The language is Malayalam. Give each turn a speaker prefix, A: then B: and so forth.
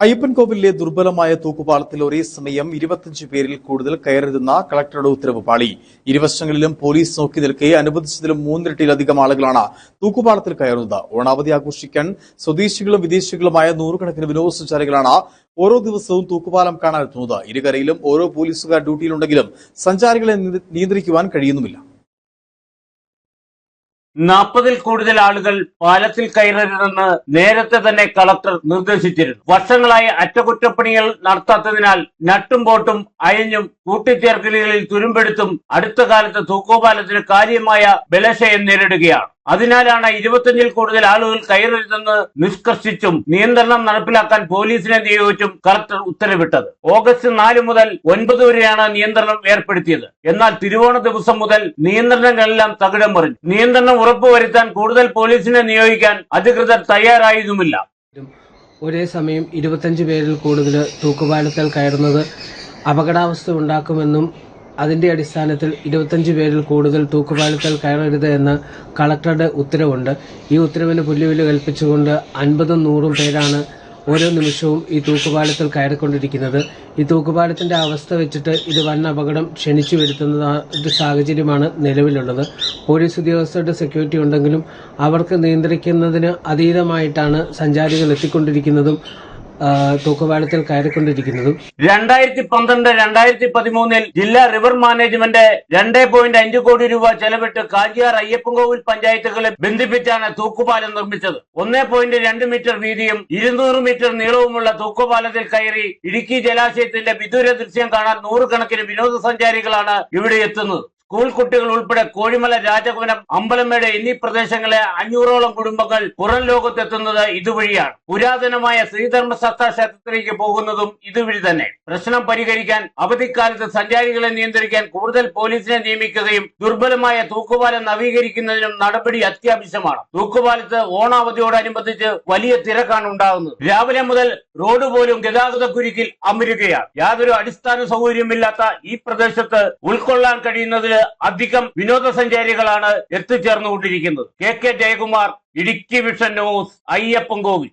A: അയ്യപ്പൻകോവിലിലെ ദുർബലമായ തൂക്കുപാലത്തിൽ ഒരേ സമയം ഇരുപത്തിയഞ്ച് പേരിൽ കൂടുതൽ കയറരുതെന്ന കളക്ടറുടെ ഉത്തരവ് പാളി. ഇരുവശങ്ങളിലും പോലീസ് നോക്കി നിൽക്കെ അനുവദിച്ചതിലും മൂന്നിരട്ടിയിലധികം ആളുകളാണ് തൂക്കുപാലത്തിൽ കയറുന്നത്. ഓണാവധി ആഘോഷിക്കാൻ സ്വദേശികളും വിദേശികളുമായ നൂറുകണക്കിന് വിനോദസഞ്ചാരികളാണ് ഓരോ ദിവസവും തൂക്കുപാലം കാണാനെത്തുന്നത്. ഇരുകരയിലും ഓരോ പോലീസുകാർ ഡ്യൂട്ടിയിലുണ്ടെങ്കിലും സഞ്ചാരികളെ നിയ- നിയന്ത്രിക്കുവാൻ കഴിയുന്നുമില്ല.
B: നാൽപ്പതിൽ കൂടുതൽ ആളുകൾ പാലത്തിൽ കയറരുതെന്ന് നേരത്തെ തന്നെ കളക്ടർ നിർദ്ദേശിച്ചിരുന്നു. വർഷങ്ങളായി അറ്റകുറ്റപ്പണികൾ നടത്താത്തതിനാൽ നട്ടും ബോട്ടും അയഞ്ഞും കൂട്ടിച്ചേർക്കലുകളിൽ തുരുമ്പെടുത്തും അടുത്ത കാലത്ത് തൂക്കുപാലത്തിന് കാര്യമായ ബലക്ഷയം നേരിടുകയാണ്. അതിനാലാണ് ഇരുപത്തിയഞ്ചിൽ കൂടുതൽ ആളുകൾ കയറരുതെന്ന് നിഷ്കർഷിച്ചും നിയന്ത്രണം നടപ്പിലാക്കാൻ പോലീസിനെ നിയോഗിച്ചും കളക്ടർ ഉത്തരവിട്ടത്. ഓഗസ്റ്റ് നാല് മുതൽ ഒൻപത് വരെയാണ് നിയന്ത്രണം ഏർപ്പെടുത്തിയത്. എന്നാൽ തിരുവോണ ദിവസം മുതൽ നിയന്ത്രണങ്ങളെല്ലാം തകിടം മറിഞ്ഞു. നിയന്ത്രണം ഉറപ്പുവരുത്താൻ കൂടുതൽ പോലീസിനെ നിയോഗിക്കാൻ അധികൃതർ തയ്യാറായതുമില്ല
C: ഒരേ സമയം ഇരുപത്തഞ്ച് പേരിൽ കൂടുതൽ തൂക്കുപാലത്തിൽ കയറുന്നത് അപകടാവസ്ഥ ഉണ്ടാക്കുമെന്നും അതിന്റെ അടിസ്ഥാനത്തിൽ ഇരുപത്തഞ്ച് പേരിൽ കൂടുതൽ തൂക്കുപാലത്തിൽ കയറരുത് എന്ന് കളക്ടറുടെ ഉത്തരവുണ്ട്. ഈ ഉത്തരവിന് പുല്ലുവിൽ കൽപ്പിച്ചുകൊണ്ട് അൻപതും നൂറും പേരാണ് ഓരോ നിമിഷവും ഈ തൂക്കുപാലത്തിൽ കയറിക്കൊണ്ടിരിക്കുന്നത്. ഈ തൂക്കുപാലത്തിന്റെ അവസ്ഥ വെച്ചിട്ട് ഇത് വൻ അപകടം ക്ഷണിച്ചു വരുത്തുന്ന ഒരു സാഹചര്യമാണ് നിലവിലുള്ളത്. പോലീസ് ഉദ്യോഗസ്ഥരുടെ സെക്യൂരിറ്റി ഉണ്ടെങ്കിലും അവർക്ക് നിയന്ത്രിക്കുന്നതിന് അതീതമായിട്ടാണ് സഞ്ചാരികൾ എത്തിക്കൊണ്ടിരിക്കുന്നതും തൂക്കുപാലത്തിൽ കയറിക്കൊണ്ടിരിക്കുന്നതും.
B: രണ്ടായിരത്തി പന്ത്രണ്ട് രണ്ടായിരത്തി പതിമൂന്നിൽ ജില്ലാ റിവർ മാനേജ്മെന്റ് രണ്ട് പോയിന്റ് അഞ്ച് കോടി രൂപ ചെലവിട്ട് കാഞ്ചിയാർ അയ്യപ്പൻകോവിൽ പഞ്ചായത്തുകളെ ബന്ധിപ്പിച്ചാണ് തൂക്കുപാലം നിർമ്മിച്ചത്. ഒന്നേ പോയിന്റ് രണ്ട് മീറ്റർ വീതിയും ഇരുന്നൂറ് മീറ്റർ നീളവുമുള്ള തൂക്കുപാലത്തിൽ കയറി ഇടുക്കി ജലാശയത്തിന്റെ വിദൂര ദൃശ്യം കാണാൻ നൂറുകണക്കിന് വിനോദസഞ്ചാരികളാണ് ഇവിടെ എത്തുന്നത്. സ്കൂൾ കുട്ടികൾ ഉൾപ്പെടെ കോഴിമല രാജഭവനം അമ്പലമേട് എന്നീ പ്രദേശങ്ങളിലെ അഞ്ഞൂറോളം കുടുംബങ്ങൾ പുറം ലോകത്തെത്തുന്നത് ഇതുവഴിയാണ്. പുരാതനമായ ശ്രീധർമ്മശാസ്ത്ര ക്ഷേത്രത്തിലേക്ക് പോകുന്നതും ഇതുവഴി തന്നെ. പ്രശ്നം പരിഹരിക്കാൻ അവധിക്കാലത്ത് സഞ്ചാരികളെ നിയന്ത്രിക്കാൻ കൂടുതൽ പോലീസിനെ നിയമിക്കുകയും ദുർബലമായ തൂക്കുപാലം നവീകരിക്കുന്നതിനും നടപടി അത്യാവശ്യമാണ്. തൂക്കുപാലത്ത് ഓണാവധിയോടനുബന്ധിച്ച് വലിയ തിരക്കാണ് ഉണ്ടാകുന്നത്. രാവിലെ മുതൽ റോഡ് പോലും ഗതാഗത കുരുക്കിൽ അമരുകയാണ്. യാതൊരു അടിസ്ഥാന സൗകര്യമില്ലാത്ത ഈ പ്രദേശത്ത് ഉൾക്കൊള്ളാൻ കഴിയുന്നതിൽ അധികം വിനോദസഞ്ചാരികളാണ് എത്തിച്ചേർന്നുകൊണ്ടിരിക്കുന്നത്. K K Jayakumar Idukki vision news Ayyappan Kovil.